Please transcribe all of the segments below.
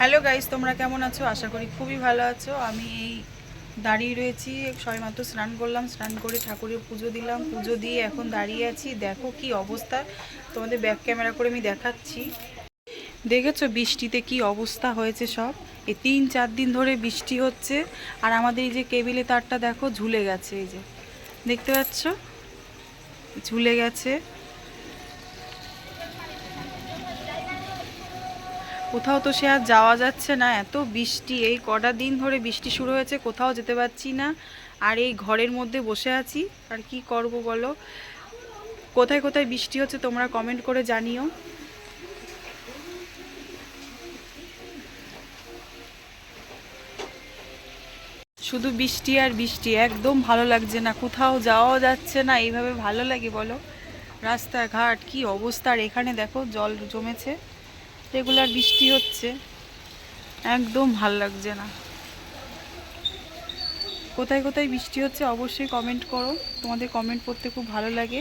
Hello guys, তোমরা কেমন আছো? আশা করি খুবই ভালো আছো। আমি এই দাঁড়িয়ে রয়েছি, সবেমাত্র স্নান করলাম, স্নান করে ঠাকুরের পুজো দিলাম। পুজো দিয়ে এখন দাঁড়িয়ে আছি। দেখো কি অবস্থা। তোমাদের ব্যাক ক্যামেরা করে আমি দেখাচ্ছি। দেখেছ বৃষ্টিতে কি অবস্থা হয়েছে সব? এই তিন চার দিন ধরে বৃষ্টি হচ্ছে, আর আমাদের এই যে কেবিলে তারটা দেখো ঝুলে গেছে, এই যে। দেখতে পাচ্ছ? ঝুলে গেছে। কোথাও তো সে আর যাওয়া যাচ্ছে না। এত বৃষ্টি, এই কটা দিন ধরে বৃষ্টি শুরু হয়েছে, কোথাও যেতে পারছি না। আর এই ঘরের মধ্যে বসে আছি, আর কি করব বলো? কোথায় কোথায় বৃষ্টি হচ্ছে তোমরা কমেন্ট করে জানিও। শুধু বৃষ্টি আর বৃষ্টি, একদম ভালো লাগছে না। কোথাও যাওয়াও যাচ্ছে না, এইভাবে ভালো লাগে বলো? রাস্তাঘাট, কি অবস্থা? আর এখানে দেখো জল জমেছে। রেগুলার বৃষ্টি হচ্ছে। একদম ভালো লাগছে না। কোথায় কোথায় বৃষ্টি হচ্ছে অবশ্যই কমেন্ট করো। তোমাদের কমেন্ট পড়তে খুব ভালো লাগে।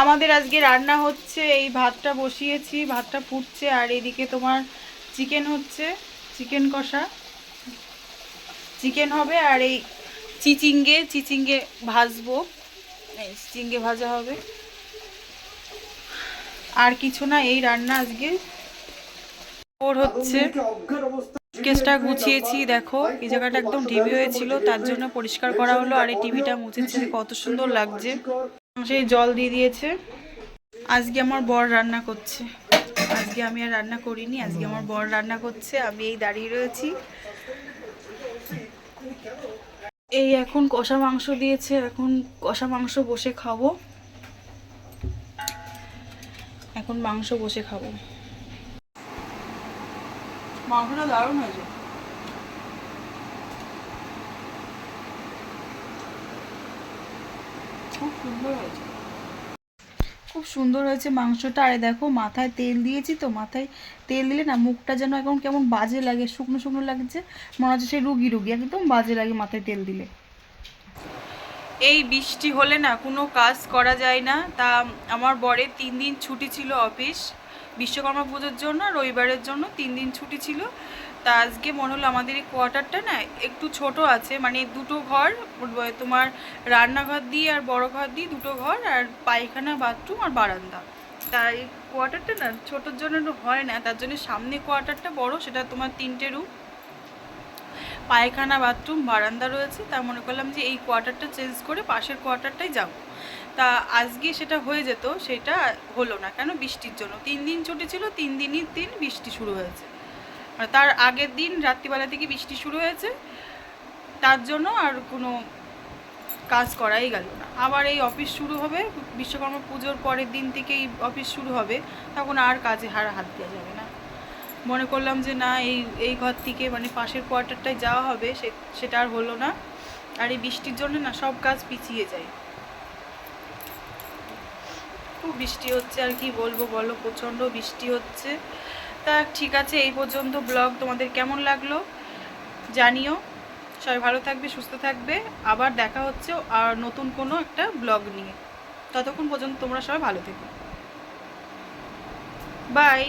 আমাদের আজকে রান্না হচ্ছে, এই ভাতটা বসিয়েছি, ভাতটা ফুটছে, আর এদিকে তোমার চিকেন হচ্ছে চিকেন কষা। চিকেন হবে আর এই চিচিঙ্গে চিচিঙ্গে ভাজবো। চিচিঙ্গে ভাজা হবে। আর কিছু না, এই রান্না আজকে ওর হচ্ছে। কেসটা গুছিয়েছি, দেখো, এই জায়গাটা একদম ঢিবি হয়েছিল, তার জন্য পরিষ্কার করা হলো, আর এই টিভিটা মুছেছি কত সুন্দর লাগছে। সেই জল দিয়ে দিয়েছে। আজকে আমার বর রান্না করছে। আজকে আমি আর রান্না করিনি, আজকে আমার বর রান্না করছে, আমি এই দাঁড়িয়ে রয়েছি। এই এখন কষা মাংস দিয়েছে, এখন কষা মাংস বসে খাব। এখন মাংস বসে খাব। মাংসটা দারুণ হয়েছে। খুব সুন্দর হয়েছে। খুব সুন্দর হয়েছে মাংসটা। আরে দেখো মাথায় তেল দিয়েছি তো মাথায় তেল দিলে না মুখটা যেন এখন কেমন বাজে লাগে শুকনো শুকনো লাগছে। মনে হচ্ছে সেই রুগী রুগী একদম বাজে লাগে মাথায় তেল দিলে। এই বৃষ্টি হলে না কোনো কাজ করা যায় না। তা আমার বরের তিন দিন ছুটি ছিল অফিস, বিশ্বকর্মা পুজোর জন্য রবিবারের জন্য তিন দিন ছুটি ছিল। তা আজকে মনে হলো আমাদের এই কোয়ার্টারটা না একটু ছোট আছে মানে দুটো ঘর, তোমার রান্নাঘর দিয়ে আর বড় ঘর দিয়ে দুটো ঘর আর পায়খানা, বাথরুম আর বারান্দা। তা এই কোয়ার্টারটা না ছোটোর জন্য হয় না, তার জন্য সামনে কোয়ার্টারটা বড়, সেটা তোমার তিনটে রুম পায়খানা, বাথরুম, বারান্দা রয়েছে। তা মনে করলাম যে এই কোয়ার্টারটা চেঞ্জ করে পাশের কোয়ার্টারটাই যাব। তা আজকে সেটা হয়ে যেত, সেটা হলো না। কেন? বৃষ্টির জন্য। তিন দিন ছুটি ছিল, তিন দিনই দিন বৃষ্টি শুরু হয়েছে। মানে তার আগের দিন রাত্রিবেলা থেকে বৃষ্টি শুরু হয়েছে। তার জন্য আর কোনো কাজ করাই গেল না। আবার এই অফিস শুরু হবে, বিশ্বকর্মা পুজোর পরের দিন থেকেই অফিস শুরু হবে, তখন আর কাজে হার হাত দেওয়া যাবে না। মনে করলাম যে না, এই এই ঘর থেকে মানে পাশের কোয়ার্টারটায় যাওয়া হবে সেটা আর হলো না। আর এই বৃষ্টির জন্য না সব কাজ পিছিয়ে যায়। খুব বৃষ্টি হচ্ছে আর কি বলব বলো, প্রচণ্ড বৃষ্টি হচ্ছে। তা ঠিক আছে, এই পর্যন্ত ব্লগ তোমাদের কেমন লাগল জানিও। সবাই ভালো থাকবে, সুস্থ থাকবে। আবার দেখা হচ্ছে আর নতুন কোনো একটা ব্লগ নিয়ে। ততক্ষণ পর্যন্ত তোমরা সবাই ভালো থেকো। বাই।